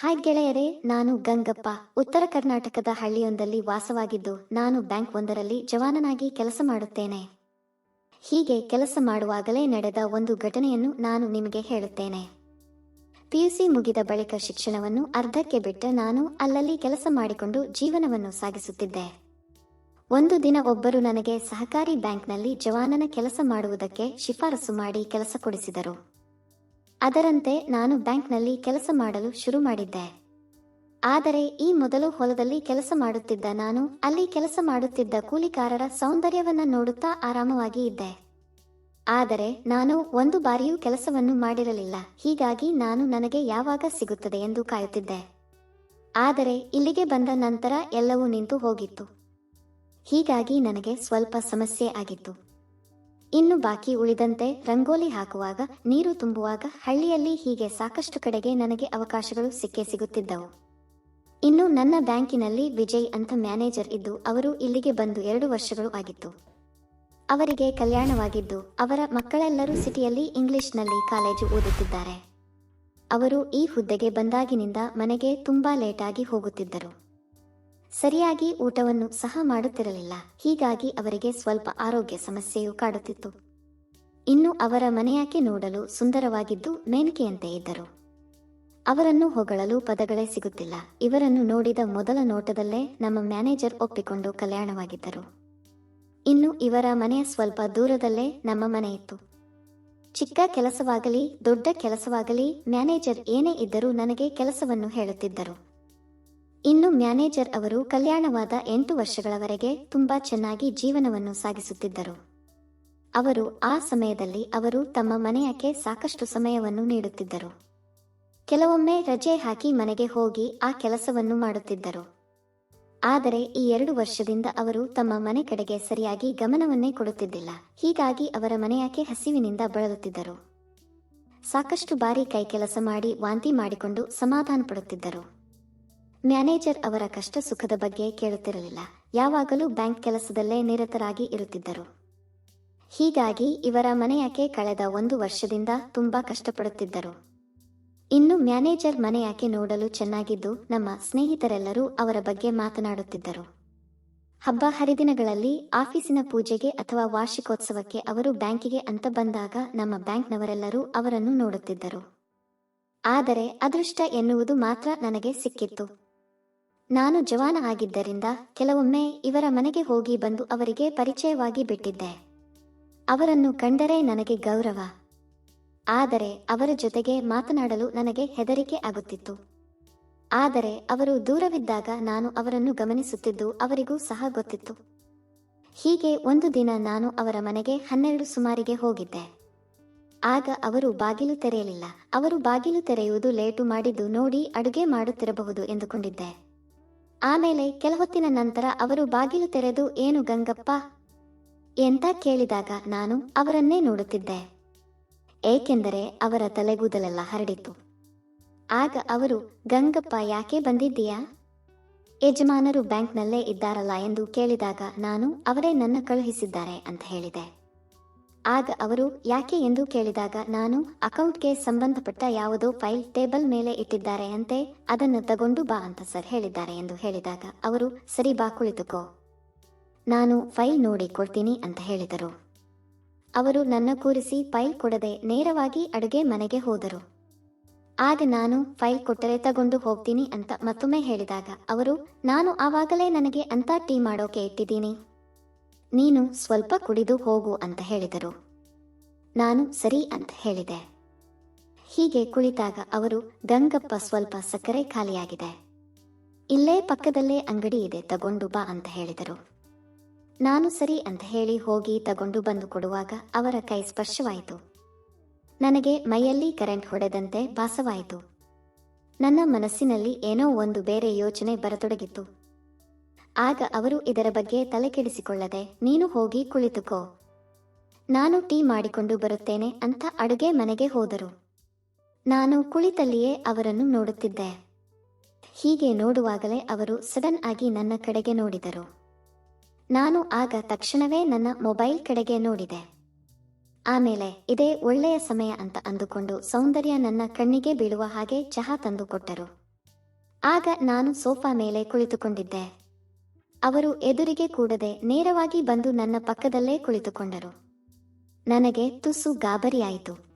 Hi ಗೆಳೆಯರೇ, ನಾನು ಗಂಗಪ್ಪ. ಉತ್ತರ ಕರ್ನಾಟಕದ ಹಳ್ಳಿಯೊಂದಲ್ಲಿ ವಾಸವಾಗಿದ್ದು, ನಾನು ಬ್ಯಾಂಕ್ ಒಂದರಲ್ಲಿ ಜವಾನನಾಗಿ ಕೆಲಸ ಮಾಡುತ್ತೇನೆ. ಹೀಗೆ ಕೆಲಸ ಮಾಡುವಾಗಲೇ ನಡೆದ ಒಂದು ಘಟನೆಯನ್ನು ನಾನು ನಿಮಗೆ ಹೇಳುತ್ತೇನೆ. ಪಿಯುಸಿ ಮುಗಿದ ಬಳಿಕ ಶಿಕ್ಷಣವನ್ನು ಅರ್ಧಕ್ಕೆ ಬಿಟ್ಟ ನಾನು ಅಲ್ಲಲ್ಲಿ ಕೆಲಸ ಮಾಡಿಕೊಂಡು ಜೀವನವನ್ನು ಸಾಗಿಸುತ್ತಿದ್ದೆ. ಒಂದು ದಿನ ಒಬ್ಬರು ನನಗೆ ಸಹಕಾರಿ ಬ್ಯಾಂಕ್ನಲ್ಲಿ ಜವಾನನ ಕೆಲಸ ಮಾಡುವುದಕ್ಕೆ ಶಿಫಾರಸು ಮಾಡಿ ಕೆಲಸ ಕೊಡಿಸಿದರು. ಅದರಂತೆ ನಾನು ಬ್ಯಾಂಕ್ನಲ್ಲಿ ಕೆಲಸ ಮಾಡಲು ಶುರು ಮಾಡಿದ್ದೆ. ಆದರೆ ಈ ಮೊದಲು ಹೊಲದಲ್ಲಿ ಕೆಲಸ ಮಾಡುತ್ತಿದ್ದ ನಾನು, ಅಲ್ಲಿ ಕೆಲಸ ಮಾಡುತ್ತಿದ್ದ ಕೂಲಿಕಾರರ ಸೌಂದರ್ಯವನ್ನು ನೋಡುತ್ತಾ ಆರಾಮವಾಗಿ ಇದ್ದೆ. ಆದರೆ ನಾನು ಒಂದು ಬಾರಿಯೂ ಕೆಲಸವನ್ನು ಮಾಡಿರಲಿಲ್ಲ. ಹೀಗಾಗಿ ನಾನು ನನಗೆ ಯಾವಾಗ ಸಿಗುತ್ತದೆ ಎಂದು ಕಾಯುತ್ತಿದ್ದೆ. ಆದರೆ ಇಲ್ಲಿಗೆ ಬಂದ ನಂತರ ಎಲ್ಲವೂ ನಿಂತು ಹೋಗಿತ್ತು. ಹೀಗಾಗಿ ನನಗೆ ಸ್ವಲ್ಪ ಸಮಸ್ಯೆ ಆಗಿತ್ತು. ಇನ್ನು ಬಾಕಿ ಉಳಿದಂತೆ ರಂಗೋಲಿ ಹಾಕುವಾಗ, ನೀರು ತುಂಬುವಾಗ ಹಳ್ಳಿಯಲ್ಲಿ ಹೀಗೆ ಸಾಕಷ್ಟು ಕಡೆಗೆ ನನಗೆ ಅವಕಾಶಗಳು ಸಿಕ್ಕೇ ಸಿಗುತ್ತಿದ್ದವು. ಇನ್ನು ನನ್ನ ಬ್ಯಾಂಕಿನಲ್ಲಿ ವಿಜಯ್ ಅಂತ ಮ್ಯಾನೇಜರ್ ಇದ್ದು, ಅವರು ಇಲ್ಲಿಗೆ ಬಂದು ಎರಡು ವರ್ಷಗಳು ಆಗಿತ್ತು. ಅವರಿಗೆ ಕಲ್ಯಾಣವಾಗಿದ್ದು, ಅವರ ಮಕ್ಕಳೆಲ್ಲರೂ ಸಿಟಿಯಲ್ಲಿ ಇಂಗ್ಲಿಷ್ನಲ್ಲಿ ಕಾಲೇಜು ಓದುತ್ತಿದ್ದಾರೆ. ಅವರು ಈ ಹುದ್ದೆಗೆ ಬಂದಾಗಿನಿಂದ ಮನೆಗೆ ತುಂಬಾ ಲೇಟಾಗಿ ಹೋಗುತ್ತಿದ್ದರು. ಸರಿಯಾಗಿ ಊಟವನ್ನು ಸಹ ಮಾಡುತ್ತಿರಲಿಲ್ಲ. ಹೀಗಾಗಿ ಅವರಿಗೆ ಸ್ವಲ್ಪ ಆರೋಗ್ಯ ಸಮಸ್ಯೆಯು ಕಾಡುತ್ತಿತ್ತು. ಇನ್ನು ಅವರ ಮನೆಯಾಕೆ ನೋಡಲು ಸುಂದರವಾಗಿದ್ದು ಮೇನಿಕೆಯಂತೆ ಇದ್ದರು. ಅವರನ್ನು ಹೊಗಳಲು ಪದಗಳೇ ಸಿಗುತ್ತಿಲ್ಲ. ಇವರನ್ನು ನೋಡಿದ ಮೊದಲ ನೋಟದಲ್ಲೇ ನಮ್ಮ ಮ್ಯಾನೇಜರ್ ಒಪ್ಪಿಕೊಂಡು ಕಲ್ಯಾಣವಾಗಿದ್ದರು. ಇನ್ನು ಇವರ ಮನೆಯ ಸ್ವಲ್ಪ ದೂರದಲ್ಲೇ ನಮ್ಮ ಮನೆ ಇತ್ತು. ಚಿಕ್ಕ ಕೆಲಸವಾಗಲಿ, ದೊಡ್ಡ ಕೆಲಸವಾಗಲಿ ಮ್ಯಾನೇಜರ್ ಏನೇ ಇದ್ದರೂ ನನಗೆ ಕೆಲಸವನ್ನು ಹೇಳುತ್ತಿದ್ದರು. ಇನ್ನು ಮ್ಯಾನೇಜರ್ ಅವರು ಕಲ್ಯಾಣವಾದ ಎಂಟು ವರ್ಷಗಳವರೆಗೆ ತುಂಬಾ ಚೆನ್ನಾಗಿ ಜೀವನವನ್ನು ಸಾಗಿಸುತ್ತಿದ್ದರು. ಅವರು ಆ ಸಮಯದಲ್ಲಿ ಅವರು ತಮ್ಮ ಮನೆಯಕ್ಕೆ ಸಾಕಷ್ಟು ಸಮಯವನ್ನು ನೀಡುತ್ತಿದ್ದರು. ಕೆಲವೊಮ್ಮೆ ರಜೆ ಹಾಕಿ ಮನೆಗೆ ಹೋಗಿ ಆ ಕೆಲಸವನ್ನು ಮಾಡುತ್ತಿದ್ದರು. ಆದರೆ ಈ ಎರಡು ವರ್ಷದಿಂದ ಅವರು ತಮ್ಮ ಮನೆ ಕಡೆಗೆ ಸರಿಯಾಗಿ ಗಮನವನ್ನೇ ಕೊಡುತ್ತಿದ್ದಿಲ್ಲ. ಹೀಗಾಗಿ ಅವರ ಮನೆಯಕ್ಕೆ ಹಸಿವಿನಿಂದ ಬಳಲುತ್ತಿದ್ದರು. ಸಾಕಷ್ಟು ಬಾರಿ ಕೈ ಕೆಲಸ ಮಾಡಿ ವಾಂತಿ ಮಾಡಿಕೊಂಡು ಸಮಾಧಾನ ಪಡುತ್ತಿದ್ದರು ಮ್ಯಾನೇಜರ್ ಅವರ ಕಷ್ಟ ಸುಖದ ಬಗ್ಗೆ ಕೇಳುತ್ತಿರಲಿಲ್ಲ. ಯಾವಾಗಲೂ ಬ್ಯಾಂಕ್ ಕೆಲಸದಲ್ಲೇ ನಿರತರಾಗಿ ಇರುತ್ತಿದ್ದರು. ಹೀಗಾಗಿ ಇವರ ಮನೆಯಾಕೆ ಕಳೆದ ಒಂದು ವರ್ಷದಿಂದ ತುಂಬಾ ಕಷ್ಟಪಡುತ್ತಿದ್ದರು. ಇನ್ನು ಮ್ಯಾನೇಜರ್ ಮನೆಯಾಕೆ ನೋಡಲು ಚೆನ್ನಾಗಿದ್ದು ನಮ್ಮ ಸ್ನೇಹಿತರೆಲ್ಲರೂ ಅವರ ಬಗ್ಗೆ ಮಾತನಾಡುತ್ತಿದ್ದರು. ಹಬ್ಬ ಹರಿದಿನಗಳಲ್ಲಿ ಆಫೀಸಿನ ಪೂಜೆಗೆ ಅಥವಾ ವಾರ್ಷಿಕೋತ್ಸವಕ್ಕೆ ಅವರು ಬ್ಯಾಂಕಿಗೆ ಅಂತ ಬಂದಾಗ ನಮ್ಮ ಬ್ಯಾಂಕ್ನವರೆಲ್ಲರೂ ಅವರನ್ನು ನೋಡುತ್ತಿದ್ದರು. ಆದರೆ ಅದೃಷ್ಟ ಎನ್ನುವುದು ಮಾತ್ರ ನನಗೆ ಸಿಕ್ಕಿತ್ತು. ನಾನು ಜವಾನ ಆಗಿದ್ದರಿಂದ ಕೆಲವೊಮ್ಮೆ ಇವರ ಮನೆಗೆ ಹೋಗಿ ಬಂದು ಅವರಿಗೆ ಪರಿಚಯವಾಗಿ ಬಿಟ್ಟಿದ್ದೆ. ಅವರನ್ನು ಕಂಡರೆ ನನಗೆ ಗೌರವ. ಆದರೆ ಅವರ ಜೊತೆಗೆ ಮಾತನಾಡಲು ನನಗೆ ಹೆದರಿಕೆ ಆಗುತ್ತಿತ್ತು. ಆದರೆ ಅವರು ದೂರವಿದ್ದಾಗ ನಾನು ಅವರನ್ನು ಗಮನಿಸುತ್ತಿದ್ದು ಅವರಿಗೂ ಸಹ ಗೊತ್ತಿತ್ತು. ಹೀಗೆ ಒಂದು ದಿನ ನಾನು ಅವರ ಮನೆಗೆ ಹನ್ನೆರಡು ಸುಮಾರಿಗೆ ಹೋಗಿದ್ದೆ. ಆಗ ಅವರು ಬಾಗಿಲು ತೆರೆಯಲಿಲ್ಲ. ಅವರು ಬಾಗಿಲು ತೆರೆಯುವುದು ಲೇಟು ಮಾಡಿದ್ದು ನೋಡಿ ಅಡುಗೆ ಮಾಡುತ್ತಿರಬಹುದು ಎಂದುಕೊಂಡಿದ್ದೆ. ಆಮೇಲೆ ಕೆಲ ಹೊತ್ತಿನ ನಂತರ ಅವರು ಬಾಗಿಲು ತೆರೆದು, ಏನು ಗಂಗಪ್ಪ? ಎಂತ ಕೇಳಿದಾಗ ನಾನು ಅವರನ್ನೇ ನೋಡುತ್ತಿದ್ದೆ. ಏಕೆಂದರೆ ಅವರ ತಲೆಗೂದಲೆಲ್ಲ ಹರಡಿತು ಆಗ ಅವರು, ಗಂಗಪ್ಪ ಯಾಕೆ ಬಂದಿದ್ದೀಯಾ? ಯಜಮಾನರು ಬ್ಯಾಂಕ್ನಲ್ಲೇ ಇದ್ದಾರಲ್ಲ ಎಂದು ಕೇಳಿದಾಗ ನಾನು ಅವರೇ ನನ್ನ ಕಳುಹಿಸಿದ್ದಾರೆ ಅಂತ ಹೇಳಿದೆ. ಆಗ ಅವರು, ಯಾಕೆ ಎಂದು ಕೇಳಿದಾಗ ನಾನು ಅಕೌಂಟ್ಗೆ ಸಂಬಂಧಪಟ್ಟ ಯಾವುದೋ ಫೈಲ್ ಟೇಬಲ್ ಮೇಲೆ ಇಟ್ಟಿದ್ದಾರೆ ಅಂತೆ, ಅದನ್ನು ತಗೊಂಡು ಬಾ ಅಂತ ಸರ್ ಹೇಳಿದ್ದಾರೆ ಎಂದು ಹೇಳಿದಾಗ ಅವರು, ಸರಿ ಬಾ ಕುಳಿತುಕೋ. ನಾನು ಫೈಲ್ ನೋಡಿ ಕೊಡ್ತೀನಿ ಅಂತ ಹೇಳಿದರು. ಅವರು ನನ್ನ ಕೂರಿಸಿ ಫೈಲ್ ಕೊಡದೆ ನೇರವಾಗಿ ಅಡುಗೆ ಮನೆಗೆ ಹೋದರು. ಆಗ ನಾನು ಫೈಲ್ ಕೊಟ್ಟರೆ ತಗೊಂಡು ಹೋಗ್ತೀನಿ ಅಂತ ಮತ್ತೊಮ್ಮೆ ಹೇಳಿದಾಗ ಅವರು, ನಾನು ಆವಾಗಲೇ ನನಗೆ ಅಂತ ಟೀ ಮಾಡೋಕೆ ಇಟ್ಟಿದ್ದೀನಿ. ನೀನು ಸ್ವಲ್ಪ ಕುಡಿದು ಹೋಗು ಅಂತ ಹೇಳಿದರು. ನಾನು ಸರಿ ಅಂತ ಹೇಳಿದೆ. ಹೀಗೆ ಕುಳಿತಾಗ ಅವರು ಗಂಗಪ್ಪ ಸ್ವಲ್ಪ ಸಕ್ಕರೆ ಖಾಲಿಯಾಗಿದೆ. ಇಲ್ಲೇ ಪಕ್ಕದಲ್ಲೇ ಅಂಗಡಿ ಇದೆ, ತಗೊಂಡು ಬಾ ಅಂತ ಹೇಳಿದರು. ನಾನು ಸರಿ ಅಂತ ಹೇಳಿ ಹೋಗಿ ತಗೊಂಡು ಬಂದು ಕೊಡುವಾಗ ಅವರ ಕೈ ಸ್ಪರ್ಶವಾಯಿತು. ನನಗೆ ಮೈಯಲ್ಲಿ ಕರೆಂಟ್ ಹೊಡೆದಂತೆ ಭಾಸವಾಯಿತು. ನನ್ನ ಮನಸ್ಸಿನಲ್ಲಿ ಏನೋ ಒಂದು ಬೇರೆ ಯೋಚನೆ ಬರತೊಡಗಿತ್ತು. ಆಗ ಅವರು ಇದರ ಬಗ್ಗೆ ತಲೆಕೆಡಿಸಿಕೊಳ್ಳದೆ, ನೀನು ಹೋಗಿ ಕುಳಿತುಕೋ. ನಾನು ಟೀ ಮಾಡಿಕೊಂಡು ಬರುತ್ತೇನೆ ಅಂತ ಅಡುಗೆ ಮನೆಗೆ ಹೋದರು. ನಾನು ಕುಳಿತಲ್ಲಿಯೇ ಅವರನ್ನು ನೋಡುತ್ತಿದ್ದೆ. ಹೀಗೆ ನೋಡುವಾಗಲೇ ಅವರು ಸಡನ್ ಆಗಿ ನನ್ನ ಕಡೆಗೆ ನೋಡಿದರು. ನಾನು ಆಗ ತಕ್ಷಣವೇ ನನ್ನ ಮೊಬೈಲ್ ಕಡೆಗೆ ನೋಡಿದೆ. ಆಮೇಲೆ, ಇದೇ ಒಳ್ಳೆಯ ಸಮಯ ಅಂತ ಅಂದುಕೊಂಡು ಸೌಂದರ್ಯ ನನ್ನ ಕಣ್ಣಿಗೆ ಬೀಳುವ ಹಾಗೆ ಚಹಾ ತಂದುಕೊಟ್ಟರು. ಆಗ ನಾನು ಸೋಫಾ ಮೇಲೆ ಕುಳಿತುಕೊಂಡಿದ್ದೆ. ಅವರು ಎದುರಿಗೆ ಕೂಡದೆ ನೇರವಾಗಿ ಬಂದು ನನ್ನ ಪಕ್ಕದಲ್ಲೇ ಕುಳಿತುಕೊಂಡರು. ನನಗೆ ತುಸು ಗಾಬರಿಯಾಯಿತು.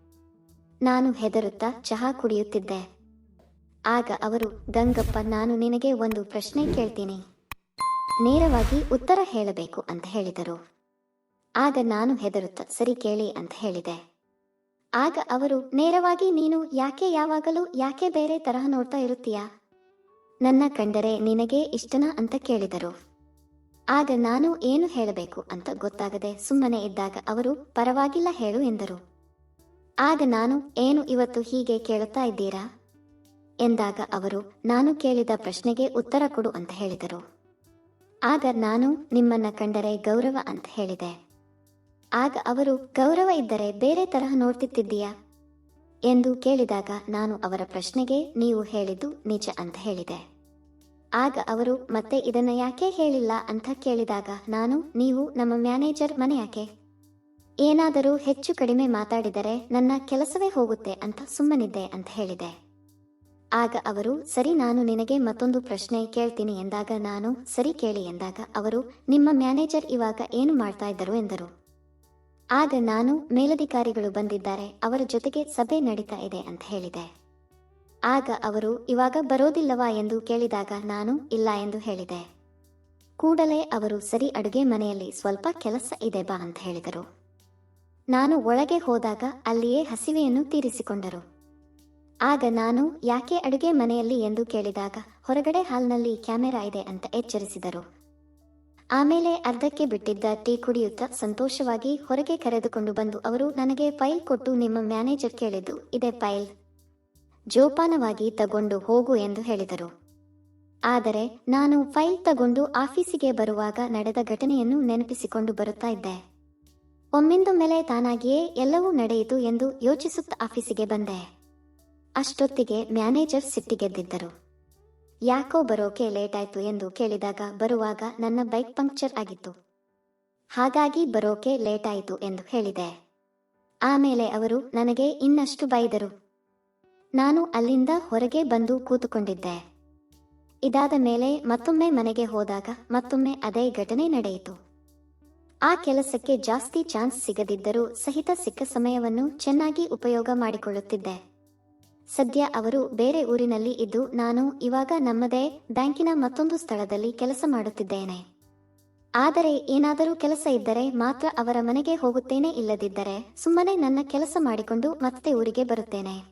ನಾನು ಹೆದರುತ್ತಾ ಚಹಾ ಕುಡಿಯುತ್ತಿದ್ದೆ. ಆಗ ಅವರು, ಗಂಗಪ್ಪ, ನಾನು ನಿನಗೆ ಒಂದು ಪ್ರಶ್ನೆ ಕೇಳ್ತೀನಿ. ನೇರವಾಗಿ ಉತ್ತರ ಹೇಳಬೇಕು ಅಂತ ಹೇಳಿದರು. ಆಗ ನಾನು ಹೆದರುತ್ತಾ, ಸರಿ ಕೇಳಿ ಅಂತ ಹೇಳಿದೆ. ಆಗ ಅವರು, ನೇರವಾಗಿ ನೀನು ಯಾಕೆ ಯಾವಾಗಲೂ ಯಾಕೆ ಬೇರೆ ತರಹ ನೋಡ್ತಾ ಇರುತ್ತೀಯಾ? ನನ್ನ ಕಂಡರೆ ನಿನಗೆ ಇಷ್ಟನಾ ಅಂತ ಕೇಳಿದರು. ಆಗ ನಾನು ಏನು ಹೇಳಬೇಕು ಅಂತ ಗೊತ್ತಾಗದೆ ಸುಮ್ಮನೆ ಇದ್ದಾಗ ಅವರು, ಪರವಾಗಿಲ್ಲ ಹೇಳು ಎಂದರು. ಆಗ ನಾನು, ಏನು ಇವತ್ತು ಹೀಗೆ ಕೇಳುತ್ತಾ ಇದ್ದೀರಾ? ಎಂದಾಗ ಅವರು, ನಾನು ಕೇಳಿದ ಪ್ರಶ್ನೆಗೆ ಉತ್ತರ ಕೊಡು ಅಂತ ಹೇಳಿದರು. ಆಗ ನಾನು, ನಿಮ್ಮನ್ನ ಕಂಡರೆ ಗೌರವ ಅಂತ ಹೇಳಿದೆ. ಆಗ ಅವರು, ಗೌರವ ಇದ್ದರೆ ಬೇರೆ ತರಹ ನೋಡ್ತಿತ್ತಿದ್ದೀಯಾ? ಎಂದು ಕೇಳಿದಾಗ ನಾನು ಅವರ ಪ್ರಶ್ನೆಗೆ, ನೀವು ಹೇಳಿದ್ದು ನಿಜ ಅಂತ ಹೇಳಿದೆ. ಆಗ ಅವರು, ಮತ್ತೆ ಇದನ್ನ ಯಾಕೆ ಹೇಳಿಲ್ಲ? ಅಂತ ಕೇಳಿದಾಗ, ನಾನು, ನೀವು, ನಮ್ಮ ಮ್ಯಾನೇಜರ್ ಮನೆ ಯಾಕೆ? ಏನಾದರೂ ಹೆಚ್ಚು ಕಡಿಮೆ ಮಾತಾಡಿದರೆ ನನ್ನ ಕೆಲಸವೇ ಹೋಗುತ್ತೆ ಅಂತ ಸುಮ್ಮನಿದ್ದೆ ಅಂತ ಹೇಳಿದೆ. ಆಗ ಅವರು, ಸರಿ, ನಾನು ನಿನಗೆ ಮತ್ತೊಂದು ಪ್ರಶ್ನೆ ಕೇಳ್ತೀನಿ ಎಂದಾಗ, ನಾನು, ಸರಿ ಕೇಳಿ ಎಂದಾಗ, ಅವರು, ನಿಮ್ಮ ಮ್ಯಾನೇಜರ್ ಇವಾಗ ಏನು ಮಾಡ್ತಾ ಇದ್ದರು? ಎಂದರು. ಆಗ, ನಾನು ಮೇಲಧಿಕಾರಿಗಳು ಬಂದಿದ್ದಾರೆ, ಅವರ ಜೊತೆಗೆ ಸಭೆ ನಡೀತಾ ಇದೆ ಅಂತ ಹೇಳಿದೆ. ಆಗ ಅವರು, ಇವಾಗ ಬರೋದಿಲ್ಲವಾ? ಎಂದು ಕೇಳಿದಾಗ, ನಾನು ಇಲ್ಲ ಎಂದು ಹೇಳಿದೆ. ಕೂಡಲೇ ಅವರು, ಸರಿ, ಅಡುಗೆ ಮನೆಯಲ್ಲಿ ಸ್ವಲ್ಪ ಕೆಲಸ ಇದೆ ಬಾ ಅಂತ ಹೇಳಿದರು. ನಾನು ಒಳಗೆ ಹೋದಾಗ ಅಲ್ಲಿಯೇ ಹಸಿವೆಯನ್ನು ತೀರಿಸಿಕೊಂಡರು. ಆಗ ನಾನು, ಯಾಕೆ ಅಡುಗೆ ಮನೆಯಲ್ಲಿ? ಎಂದು ಕೇಳಿದಾಗ, ಹೊರಗಡೆ ಹಾಲ್ನಲ್ಲಿ ಕ್ಯಾಮೆರಾ ಇದೆ ಅಂತ ಎಚ್ಚರಿಸಿದರು. ಆಮೇಲೆ ಅರ್ಧಕ್ಕೆ ಬಿಟ್ಟಿದ್ದ ಟೀ ಕುಡಿಯುತ್ತಾ ಸಂತೋಷವಾಗಿ ಹೊರಗೆ ಕರೆದುಕೊಂಡು ಬಂದು, ಅವರು ನನಗೆ ಫೈಲ್ ಕೊಟ್ಟು ನಿಮ್ಮ ಮ್ಯಾನೇಜರ್ ಕೇಳಿದ್ದು, ಇದೆ ಫೈಲ್. ಜೋಪಾನವಾಗಿ ತಗೊಂಡು ಹೋಗು ಎಂದು ಹೇಳಿದರು. ಆದರೆ ನಾನು ಫೈಲ್ ತಗೊಂಡು ಆಫೀಸಿಗೆ ಬರುವಾಗ ನಡೆದ ಘಟನೆಯನ್ನು ನೆನಪಿಸಿಕೊಂಡು ಬರುತ್ತಾ ಇದ್ದೆ. ಒಮ್ಮಿಂದೊಮ್ಮೆಲೆ ತಾನಾಗಿಯೇ ಎಲ್ಲವೂ ನಡೆಯಿತು ಎಂದು ಯೋಚಿಸುತ್ತಾ ಆಫೀಸಿಗೆ ಬಂದೆ. ಅಷ್ಟೊತ್ತಿಗೆ ಮ್ಯಾನೇಜರ್ ಸಿಟ್ಟಿಗೆದ್ದಿದ್ದರು. ಯಾಕೋ ಬರೋಕೆ ಲೇಟ್ ಆಯ್ತು ಎಂದು ಕೇಳಿದಾಗ ಬರುವಾಗ ನನ್ನ ಬೈಕ್ ಪಂಕ್ಚರ್ ಆಗಿತ್ತು. ಹಾಗಾಗಿ ಬರೋಕೆ ಲೇಟ್ ಆಯಿತು ಎಂದು ಹೇಳಿದೆ. ಆಮೇಲೆ ಅವರು ನನಗೆ ಇನ್ನಷ್ಟು ಬೈದರು. ನಾನು ಅಲ್ಲಿಂದ ಹೊರಗೆ ಬಂದು ಕೂತುಕೊಂಡಿದ್ದೆ. ಇದಾದ ಮೇಲೆ ಮತ್ತೊಮ್ಮೆ ಮನೆಗೆ ಹೋದಾಗ ಮತ್ತೊಮ್ಮೆ ಅದೇ ಘಟನೆ ನಡೆಯಿತು. ಆ ಕೆಲಸಕ್ಕೆ ಜಾಸ್ತಿ ಚಾನ್ಸ್ ಸಿಗದಿದ್ದರೂ ಸಹಿತ ಸಿಕ್ಕ ಸಮಯವನ್ನು ಚೆನ್ನಾಗಿ ಉಪಯೋಗ ಮಾಡಿಕೊಳ್ಳುತ್ತಿದ್ದೆ. ಸದ್ಯ ಅವರು ಬೇರೆ ಊರಿನಲ್ಲಿ ಇದ್ದು ನಾನು ಇವಾಗ ನಮ್ಮದೇ ಬ್ಯಾಂಕಿನ ಮತ್ತೊಂದು ಸ್ಥಳದಲ್ಲಿ ಕೆಲಸ ಮಾಡುತ್ತಿದ್ದೇನೆ. ಆದರೆ ಏನಾದರೂ ಕೆಲಸ ಇದ್ದರೆ ಮಾತ್ರ ಅವರ ಮನೆಗೆ ಹೋಗುತ್ತೇನೆ ಇಲ್ಲದಿದ್ದರೆ ಸುಮ್ಮನೆ ನನ್ನ ಕೆಲಸ ಮಾಡಿಕೊಂಡು ಮತ್ತೆ ಊರಿಗೆ ಬರುತ್ತೇನೆ.